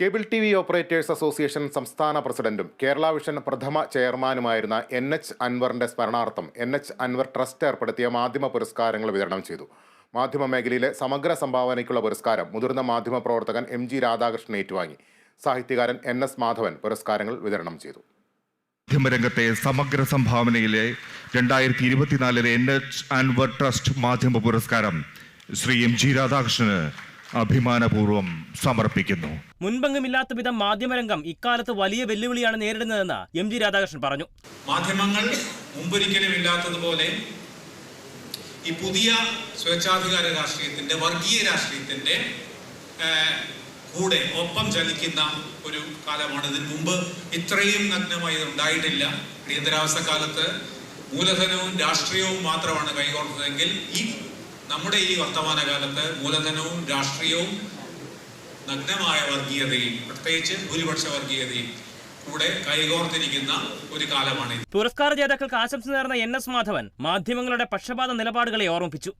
Cable T V operators association സംസ്ഥാന പ്രസിഡന്റും Kerala vision പ്രഥമ ചെയർമാനുമായിരുന്ന എൻ എച്ച് അൻവറിന്റെ സ്മരണാർത്ഥം എൻ എച്ച് അൻവർ ട്രസ്റ്റ് ഏർപ്പെടുത്തിയ മാധ്യമ പുരസ്കാരങ്ങൾ വിതരണം ചെയ്തു. മാധ്യമ മേഖലയിലെ സമഗ്ര സംഭാവനയ്ക്കുള്ള പുരസ്കാരം മുതിർന്ന മാധ്യമ പ്രവർത്തകൻ എം ജി രാധാകൃഷ്ണൻ ഏറ്റുവാങ്ങി. സാഹിത്യകാരൻ എൻ എസ് മാധവൻ പുരസ്കാരങ്ങൾ വിതരണം ചെയ്തു. മാധ്യമരംഗത്തെ സമഗ്ര സംഭാവനയിലെ രണ്ടായിരത്തി ഇരുപത്തിനാലിലെ എൻ എച്ച് അൻവർ ട്രസ്റ്റ് മാധ്യമ പുരസ്കാരം ശ്രീ എം ജി രാധാകൃഷ്ണന് അഭിമാനപൂർവം സമർപ്പിക്കുന്നു. മുൻപെങ്ങുമില്ലാത്ത വിധം മാധ്യമരംഗം ഇക്കാലത്ത് വലിയ വെല്ലുവിളിയാണ് നേരിടുന്നതെന്ന് എം ജി രാധാകൃഷ്ണൻ പറഞ്ഞു. മാധ്യമങ്ങൾ മുമ്പൊരിക്കലും ഇല്ലാത്തതുപോലെ ഈ പുതിയ സ്വേച്ഛാധികാര രാഷ്ട്രീയത്തിന്റെ വർഗീയ രാഷ്ട്രീയത്തിന്റെ കൂടെ ഒപ്പം ചലിക്കുന്ന ഒരു കാലമാണ്. ഇതിനു മുമ്പ് ഇത്രയും നഗ്നമായി ഉണ്ടായിട്ടില്ല. അടിയന്തരാവസ്ഥ കാലത്ത് മൂലധനവും രാഷ്ട്രീയവും മാത്രമാണ് കൈകോർത്തതെങ്കിൽ ഈ നമ്മുടെ ഈ വർത്തമാന കാലത്ത് മൂലധനവും രാഷ്ട്രീയവും നഗ്നമായ വർഗീയതയും പ്രത്യേകിച്ച് ഭൂരിപക്ഷ വർഗീയതയും കൂടെ കൈകോർത്തിരിക്കുന്ന ഒരു കാലമാണ് പുരസ്കാര ജേതാക്കൾക്ക് ആശംസ നേർന്ന എൻ എസ് മാധവൻ മാധ്യമങ്ങളുടെ പക്ഷപാത നിലപാടുകളെ ഓർമ്മിപ്പിച്ചു.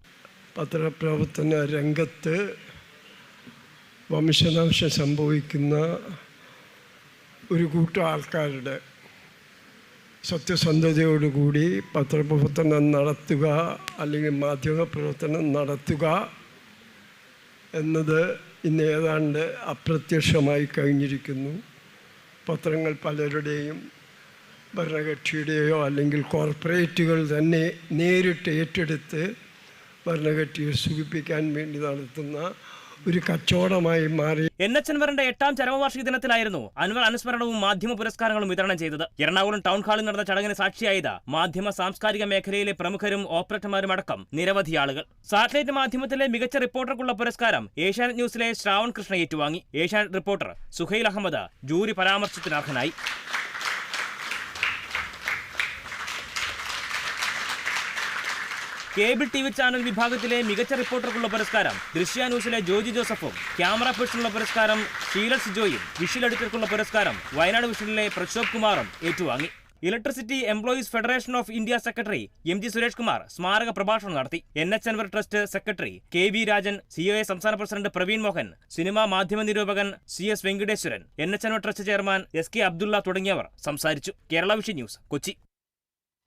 പത്രപ്രവർത്തന രംഗത്ത് വംശനാശം സംഭവിക്കുന്ന ഒരു കൂട്ടം ആൾക്കാരുടെ സത്യസന്ധതയോടുകൂടി പത്രപ്രവർത്തനം നടത്തുക അല്ലെങ്കിൽ മാധ്യമ പ്രവർത്തനം നടത്തുക എന്നത് ഇന്ന് ഏതാണ്ട് അപ്രത്യക്ഷമായി കഴിഞ്ഞിരിക്കുന്നു. പത്രങ്ങൾ പലരുടെയും ഭരണകക്ഷിയുടെയോ അല്ലെങ്കിൽ കോർപ്പറേറ്റുകൾ തന്നെ നേരിട്ട് ഏറ്റെടുത്ത് ഭരണകക്ഷിയെ സുഖിപ്പിക്കാൻ വേണ്ടി നടത്തുന്ന ഒരു കച്ചവടമായി മാറി. എൻ എച്ച് അൻവറിന്റെ എട്ടാം ചരമവാർഷിക ദിനത്തിലായിരുന്നു അൻവർ അനുസ്മരണവും മാധ്യമ പുരസ്കാരങ്ങളും വിതരണം ചെയ്തത്. എറണാകുളം ടൗൺ ഹാളിൽ നടന്ന ചടങ്ങിന് സാക്ഷിയായത് മാധ്യമ സാംസ്കാരിക മേഖലയിലെ പ്രമുഖരും ഓപ്പറേറ്റർമാരും അടക്കം നിരവധി ആളുകൾ. സാറ്റലൈറ്റ് മാധ്യമത്തിലെ മികച്ച റിപ്പോർട്ടർക്കുള്ള പുരസ്കാരം ഏഷ്യാനെറ്റ് ന്യൂസിലെ ശ്രാവൺ കൃഷ്ണ ഏറ്റുവാങ്ങി. ഏഷ്യാനെറ്റ് റിപ്പോർട്ടർ സുഹൈൽ അഹമ്മദ് ജൂറി പരാമർശത്തിന് കേബിൾ ടി വി ചാനൽ വിഭാഗത്തിലെ മികച്ച റിപ്പോർട്ടർക്കുള്ള പുരസ്കാരം ദൃശ്യ ന്യൂസിലെ ജോജി ജോസഫും ക്യാമറ പേഴ്സണുള്ള പുരസ്കാരം ഷീലസ് ജോയും വിഷിൽ എഡിറ്റർക്കുള്ള പുരസ്കാരം വയനാട് വിഷനിലെ പ്രശോഭ് കുമാറും ഏറ്റുവാങ്ങി. Electricity employees federation of India secretary M G Suresh Kumar സ്മാരക പ്രഭാഷണം നടത്തി. N H Anvar trust secretary K V Rajan C O A സംസ്ഥാന പ്രസിഡന്റ് പ്രവീൺ മോഹൻ സിനിമാ മാധ്യമ നിരൂപകൻ C S Venkateswaran N H Anvar trust chairman S K Abdulla തുടങ്ങിയവർ സംസാരിച്ചു. Kerala vision news Kochi.